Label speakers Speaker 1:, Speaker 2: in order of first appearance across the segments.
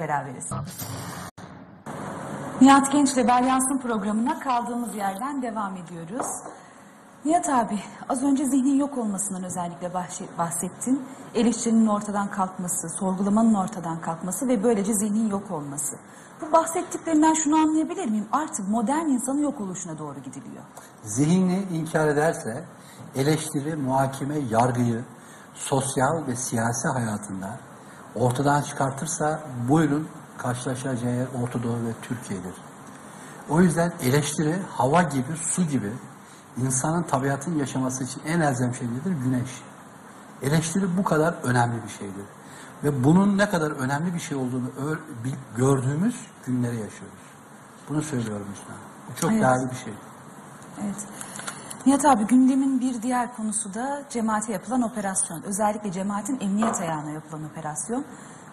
Speaker 1: beraberiz. Nihat Genç ile Balyansın programına kaldığımız yerden devam ediyoruz. Nihat abi az önce zihnin yok olmasından özellikle bahsettin. Eleştirinin ortadan kalkması, sorgulamanın ortadan kalkması ve böylece zihnin yok olması. Bu bahsettiklerinden şunu anlayabilir miyim? Artık modern insanın yok oluşuna doğru gidiliyor.
Speaker 2: Zihnini inkar ederse eleştiri, muhakeme, yargıyı sosyal ve siyasi hayatında ortadan çıkartırsa buyurun karşılaşacağı yer Orta Doğu ve Türkiye'dir. O yüzden eleştiri hava gibi, su gibi insanın tabiatın yaşaması için en elzem şey nedir? Güneş. Eleştiri bu kadar önemli bir şeydir. Ve bunun ne kadar önemli bir şey olduğunu gördüğümüz günleri yaşıyoruz. Bunu söylüyorum Hüsnü. Bu çok
Speaker 1: Evet.
Speaker 2: değerli bir şey.
Speaker 1: Evet. Nihat abi gündemin bir diğer konusu da cemaate yapılan operasyon. Özellikle cemaatin emniyet ayağına yapılan operasyon.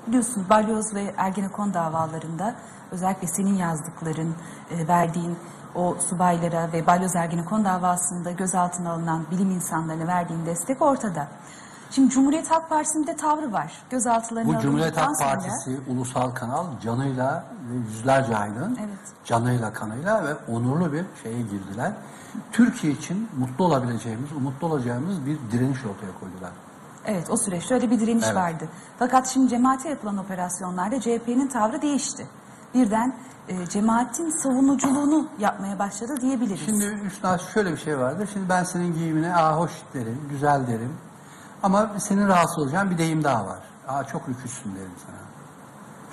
Speaker 1: Biliyorsun balyoz ve ergenekon davalarında özellikle senin yazdıkların, e, verdiğin o subaylara ve balyoz ergenekon davasında gözaltına alınan bilim insanlarına verdiğin destek ortada. Şimdi Cumhuriyet Halk Partisi'nin de tavrı var. Gözaltılarını
Speaker 2: Bu Cumhuriyet Halk
Speaker 1: sonra-
Speaker 2: Partisi ulusal kanal canıyla ve yüzlerce aydın
Speaker 1: Evet.
Speaker 2: canıyla kanıyla ve onurlu bir şeye girdiler. Türkiye için mutlu olabileceğimiz, umutlu olacağımız bir direniş ortaya koydular.
Speaker 1: Evet o süreçte öyle bir direniş
Speaker 2: Evet.
Speaker 1: vardı. Fakat şimdi cemaate yapılan operasyonlarda CHP'nin tavrı değişti. Birden e, cemaatin savunuculuğunu yapmaya başladı diyebiliriz.
Speaker 2: Şimdi Üstad şöyle bir şey vardır. Şimdi ben senin giyimine aa hoş derim, güzel derim. Ama senin rahatsız olacağın bir deyim daha var. Aa çok rüküşsün derim sana.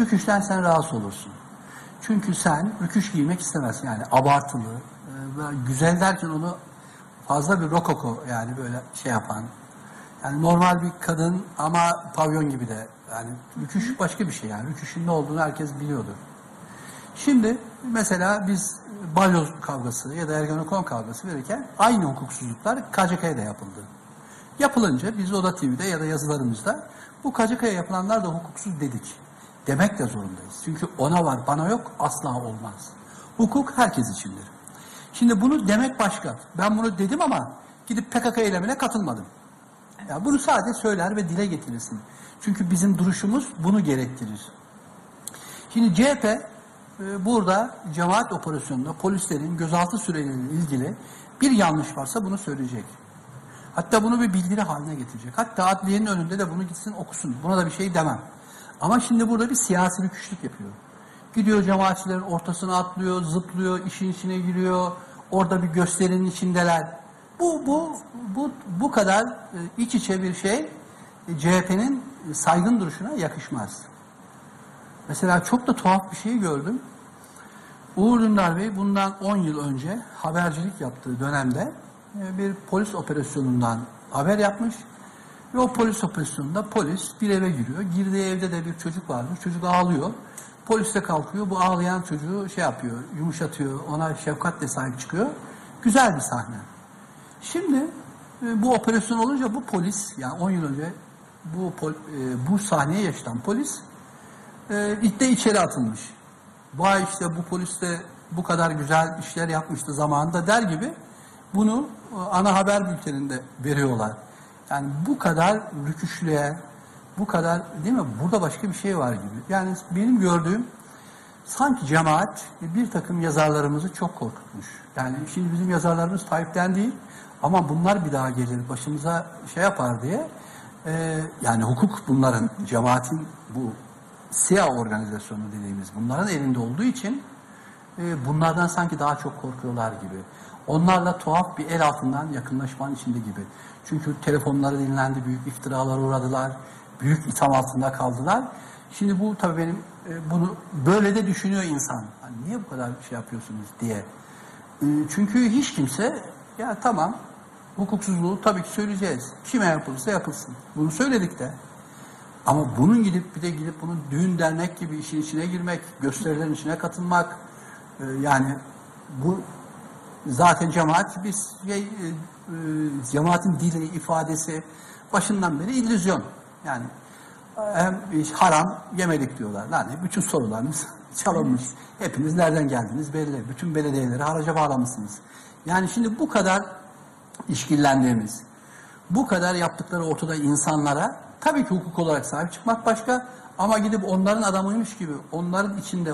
Speaker 2: Rüküşten sen rahatsız olursun. Çünkü sen rüküş giymek istemezsin. Yani abartılı, e, güzel derken onu fazla bir rokoko yani böyle şey yapan. Yani normal bir kadın ama pavyon gibi de. Yani rüküş başka bir şey yani. Rüküşün ne olduğunu herkes biliyordur. Şimdi mesela biz balyoz kavgası ya da Ergenekon kavgası verirken aynı hukuksuzluklar KCK'ya da yapıldı. Yapılınca biz Oda TV'de ya da yazılarımızda bu KCK'ya yapılanlar da hukuksuz dedik. Demek de zorundayız. Çünkü ona var bana yok asla olmaz. Hukuk herkes içindir. Şimdi bunu demek başka. Ben bunu dedim ama gidip PKK eylemine katılmadım. Ya bunu sadece söyler ve dile getirirsin. Çünkü bizim duruşumuz bunu gerektirir. Şimdi CHP e, burada cemaat operasyonunda polislerin gözaltı süreleriyle ilgili bir yanlış varsa bunu söyleyecek. Hatta bunu bir bildiri haline getirecek. Hatta adliyenin önünde de bunu gitsin okusun. Buna da bir şey demem. Ama şimdi burada bir siyasi rüküşlük yapıyor. Gidiyor cemaatçilerin ortasına atlıyor, zıplıyor, işin içine giriyor. Orada bir gösterinin içindeler. Bu bu bu bu kadar e, iç içe bir şey e, CHP'nin saygın duruşuna yakışmaz. Mesela çok da tuhaf bir şey gördüm. Uğur Dündar Bey bundan 10 yıl önce habercilik yaptığı dönemde e, bir polis operasyonundan haber yapmış. Ve o polis operasyonunda polis bir eve giriyor. Girdiği evde de bir çocuk varmış. Çocuk ağlıyor. Polis de kalkıyor. Bu ağlayan çocuğu şey yapıyor, yumuşatıyor. Ona şefkatle sahip çıkıyor. Güzel bir sahne. Şimdi e, bu operasyon olunca bu polis, yani 10 yıl önce bu e, bu sahneye yaşatan polis e, ilk içeri atılmış. Vay işte bu polis de bu kadar güzel işler yapmıştı zamanında der gibi bunu e, ana haber bülteninde veriyorlar. Yani bu kadar rüküşlüğe, bu kadar değil mi? Burada başka bir şey var gibi. Yani benim gördüğüm sanki cemaat bir takım yazarlarımızı çok korkutmuş. Yani şimdi bizim yazarlarımız Tayyip'ten değil ama bunlar bir daha gelir başımıza şey yapar diye e, yani hukuk bunların cemaatin bu siyah organizasyonu dediğimiz bunların elinde olduğu için e, bunlardan sanki daha çok korkuyorlar gibi. Onlarla tuhaf bir el altından yakınlaşmanın içinde gibi. Çünkü telefonları dinlendi, büyük iftiralara uğradılar, büyük itham altında kaldılar. Şimdi bu tabii benim e, bunu böyle de düşünüyor insan. Hani niye bu kadar şey yapıyorsunuz diye. E, çünkü hiç kimse ya tamam hukuksuzluğu tabii ki söyleyeceğiz. Kime yapılırsa yapılsın. Bunu söyledik de. Ama bunun gidip bir de gidip bunun düğün dernek gibi işin içine girmek, gösterilerin içine katılmak, e, yani bu zaten cemaat biz şey, e, e, cemaatin dili, ifadesi başından beri illüzyon. Yani hem haram yemedik diyorlar. Yani bütün sorularınız çalınmış. Hepiniz nereden geldiniz belli. Bütün belediyeleri haraca bağlamışsınız. Yani şimdi bu kadar işkillendiğimiz, bu kadar yaptıkları ortada insanlara tabii ki hukuk olarak sahip çıkmak başka Ama gidip onların adamıymış gibi onların içinde